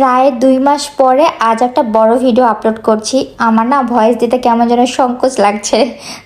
প্রায় দুই মাস পরে আজ একটা বড় ভিডিও আপলোড করছি। আমার না ভয়েস দিতে কেমন যেন সংকোচ লাগছে।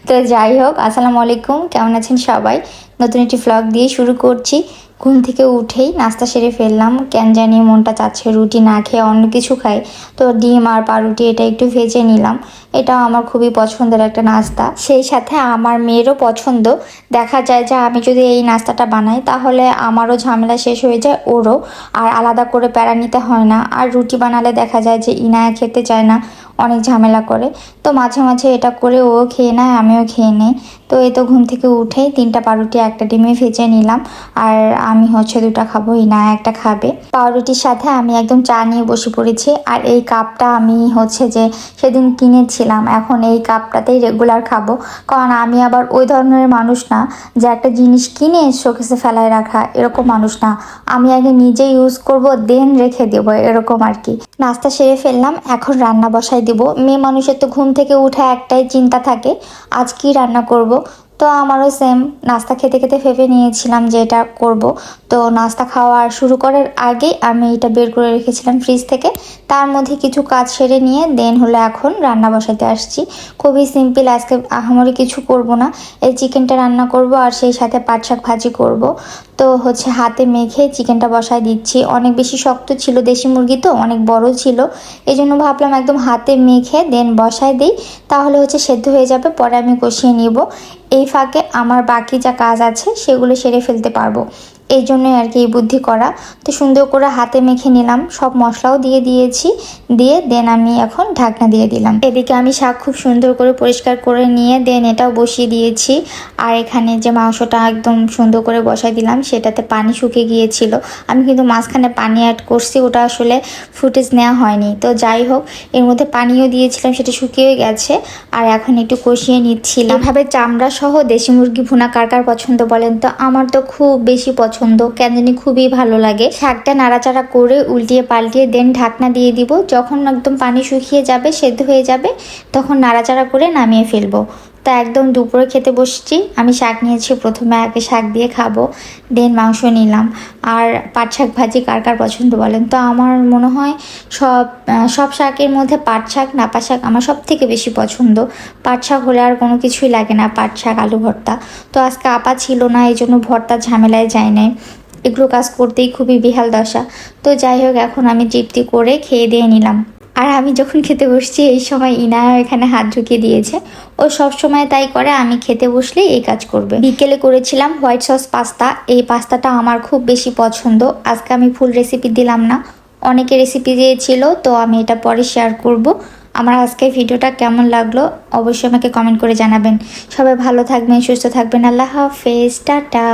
তো যাই হোক, আসসালামু আলাইকুম। কেমন আছেন সবাই? নতুন একটি ফ্লগ দিয়ে শুরু করছি। ঘুম থেকে উঠেই নাস্তা সেরে ফেললাম। কেন জানি মনটা চাচ্ছে রুটি না খেয়ে অন্য কিছু খাই। তো ডিম আর পাউরুটি এটা একটু ভেজে নিলাম। এটা আমার খুবই পছন্দের একটা নাস্তা। সেই সাথে আমার মেয়েরও পছন্দ। দেখা যায় যে আমি যদি এই নাস্তাটা বানাই, তাহলে আমারও ঝামেলা শেষ হয়ে যায়, ওরও। আর আলাদা করে প্যারা নিতে হয় না। আর রুটি বানালে দেখা যায় যে ইনায়া খেতে চায় না, অনেক ঝামেলা করে। তো মাঝে মাঝে এটা করে ও খেয়ে নেয়, আমিও খেয়ে নেই। তো এই তো ঘুম থেকে উঠেই তিনটা পাউরুটি একটা ডিমে ভেজে নিলাম। আর আমি হচ্ছে দুটা খাব ইনায়া একটা খাবে। পাউরুটির সাথে আমি একদম চা নিয়ে বসে পড়েছি, আর এই কাপটা আমি হচ্ছে যে সেদিন কিনেছিলাম, এখন এই কাপটাতেই রেগুলার খাব। কারণ আমি আবার ওই ধরনের মানুষ না, যে একটা জিনিস কিনে শোকেসে ফেলায় রাখা, এরকম মানুষ না। আমি আগে নিজে ইউজ করব দেন রেখে দেবো, এরকম আর কি। নাস্তা সেরে ফেললাম, এখন রান্না বসাই দেব। মেয়ে মানুষের তো ঘুম থেকে উঠে একটাই চিন্তা থাকে, আজ কি রান্না করব? তো আমারও সেম নাস্তা খেতে খেতে ভেবে নিয়েছিলাম যে এটা করব। তো নাস্তা খাওয়া শুরু করার আগে আমি এটা বের করে রেখেছিলাম ফ্রিজ থেকে। তার মধ্যে কিছু কাজ সেরে নিয়ে দেন হলো এখন রান্না বসাতে আসছি। খুবই সিম্পল আজকে আহামরি কিছু করব না। এই চিকেনটা রান্না করব আর সেই সাথে পাট শাক ভাজি করব। তো হচ্ছে হাতে মেখে চিকেনটা বসায় দিচ্ছি। অনেক বেশি শক্ত ছিল দেশি মুরগি তো, অনেক বড় ছিল। এই জন্য ভাবলাম একদম হাতে মেখে দেন বসায় দিই। তাহলে হচ্ছে সেদ্ধ হয়ে যাবে, পরে আমি কষিয়ে নিব। এই ফাঁকে আমার বাকি যা কাজ আছে সেগুলো সেরে ফেলতে পারব। এই জন্যই আর কি এই বুদ্ধি করা। তো সুন্দর করে হাতে মেখে নিলাম, সব মশলাও দিয়ে দিয়েছি, দিয়ে দেন আমি এখন ঢাকনা দিয়ে দিলাম। এদিকে আমি শাক খুব সুন্দর করে পরিষ্কার করে নিয়ে দেন এটাও বসিয়ে দিয়েছি। আর এখানে যে মাংসটা একদম সুন্দর করে বসাই দিলাম, সেটাতে পানি শুকিয়ে গিয়েছিল। আমি কিন্তু মাঝখানে পানি অ্যাড করছি, ওটা আসলে ফুটেজ নেওয়া হয়নি। তো যাই হোক, এর মধ্যে পানিও দিয়েছিলাম, সেটা শুকিয়ে গেছে। আর এখন একটু কষিয়ে নিচ্ছিলাম। এভাবে চামড়া সহ দেশি মুরগি ভুনা কার কার পছন্দ বলেন তো? আমার তো খুব বেশি পছন্দ। কেন জানি খুবই ভালো লাগে। শাকটা নাড়াচাড়া করে উল্টিয়ে পাল্টিয়ে দেন ঢাকনা দিয়ে দিব। যখন একদম পানি শুকিয়ে যাবে, সেদ্ধ হয়ে যাবে, তখন নাড়াচাড়া করে নামিয়ে ফেলব। তা একদম দুপুরে খেতে বসছি। আমি শাক নিয়েছি, প্রথমে আগে শাক দিয়ে খাব, দেন মাংস নিলাম। আর পাট শাক ভাজি কার কার পছন্দ বলেন? তো আমার মনে হয় সব সব শাকের মধ্যে পাট শাক, নাপা শাক আমার সব থেকে বেশি পছন্দ। পাট শাক হলে আর কোনো কিছুই লাগে না, পাট শাক, আলু ভর্তা। তো আজকে আপা ছিল না এই জন্য ভর্তা ঝামেলায় যায় নাই। এগুলো কাজ করতেই খুবই বিহাল দশা। তো যাই হোক, এখন আমি তৃপ্তি করে খেয়ে দিয়ে নিলাম। আর আমি যখন খেতে বসছি, এই সময় ইনায়া এখানে হাত ঢুকিয়ে দিয়েছে। ও সব সময় তাই করে, আমি খেতে বসলে এই কাজ করবে। বিকেলে করেছিলাম হোয়াইট সস পাস্তা। এই পাস্তাটা আমার খুব বেশি পছন্দ। আজকে আমি ফুল রেসিপি দিলাম না। অনেকে রেসিপি দিয়েছিল, তো আমি এটা পরে শেয়ার করব। আমার আজকে ভিডিওটা কেমন লাগল অবশ্যই আমাকে কমেন্ট করে জানাবেন। সবাই ভালো থাকবেন, সুস্থ থাকবেন। আল্লাহ হাফেজ। টাটা।